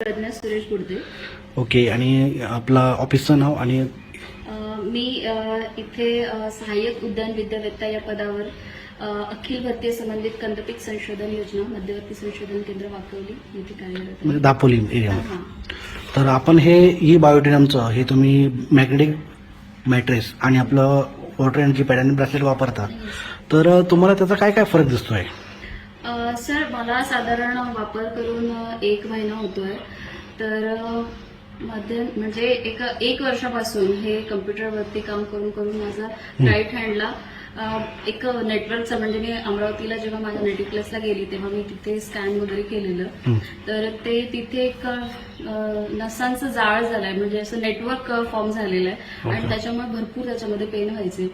प्रज्ञा सुरेश गुडदे. Okay आणि आपलं ऑफिसचं नाव आणि मी इथे सहाय्यक उद्यान विद्यावेत्ता या पदावर अखिल भारतीय संबंधित कंदपीक संशोधन योजना मध्यवर्ती संशोधन केंद्र वाकवली येथे कार्यरत म्हणजे. दापोली एरियामध्ये हां. तर आपण हे ई बायोटिनमचं हे तुम्ही मॅग्नेटिक मॅट्रेस आणि आपलं वॉटर एनर्जी पॅड आणि ब्रेसलेट वापरता. तर तुम्हाला त्याचा काय काय फरक दिसतोय? सर मला साधारण वापर करून एक महिना होतोय. तर अ, मध्ये म्हणजे एक एक वर्षापासून हे कम्प्युटरवरती काम करून करून माझा राईट हँडला एक नेटवर्कचा म्हणजे मी अमरावतीला जेव्हा माझ्या नेटिव्ह क्लासला गेली तेव्हा मी तिथे स्कॅन वगैरे केलेलं. तर ते तिथे एक नसांचं जाळ झालंय. म्हणजे असं नेटवर्क फॉर्म झालेलं आहे. आणि. त्याच्यामुळे भरपूर त्याच्यामध्ये पेन व्हायचे.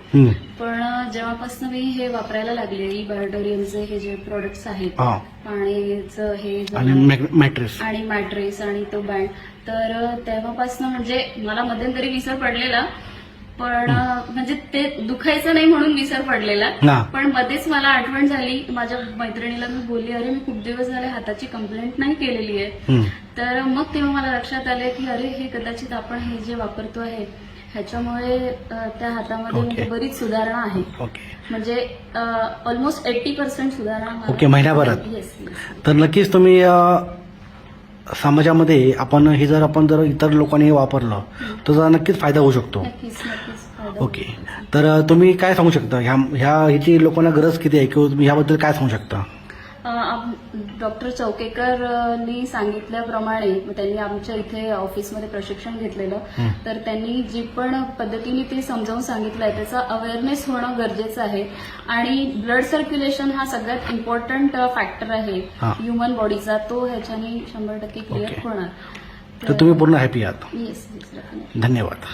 पण जेव्हापासून मी हे वापरायला लागले ई बायोटोरियमचे हे जे प्रोडक्ट्स आहेत पाण्याचं हे आणि मॅट्रेस आणि तो बँड तर तेव्हापासून म्हणजे मला मध्यंतरी विसर पडलेला. पण म्हणजे ते दुखायचं नाही म्हणून विसर पडलेला पण मध्येच मला आठवण झाली माझ्या मैत्रिणीला मी बोलली अरे मी खूप दिवस झाले हाताची कंप्लेंट नाही केलेली आहे. तर मग तेव्हा मला लक्षात आले की अरे हे कदाचित आपण हे जे वापरतो आहे ह्याच्यामुळे अ, त्या हातामध्ये Okay. म्हणजे बरीच सुधारणा आहे ओके म्हणजे ऑलमोस्ट एट्टी पर्सेंट सुधारणा ओके, महिन्याभरात? येस येस तर नक्कीच तुम्ही अ, समाजामध्ये आपण हे जर आपण जर इतर लोकांनी हे वापरलं तर त्याचा नक्कीच फायदा होऊ शकतो. नक्कीच नक्कीच फायदा ओके. तर तुम्ही काय सांगू शकता? ह्या ह्या ह्याची लोकांना गरज किती आहे? किंवा तुम्ही ह्याबद्दल काय सांगू शकता? डॉक्टर चौकेकरनी सांगितल्याप्रमाणे त्यांनी आमच्या इथे ऑफिसमध्ये प्रशिक्षण घेतलेलं. तर त्यांनी जी पण पद्धतीने ते समजावून सांगितलंय त्याचा अवेअरनेस होणं गरजेचं आहे. आणि ब्लड सर्क्युलेशन हा सगळ्यात इम्पॉर्टंट फॅक्टर आहे. हा. ह्युमन बॉडीचा तो ह्याच्याने शंभर टक्के क्लिअर. होणार. तर तुम्ही पूर्ण हॅपी आहात. धन्यवाद.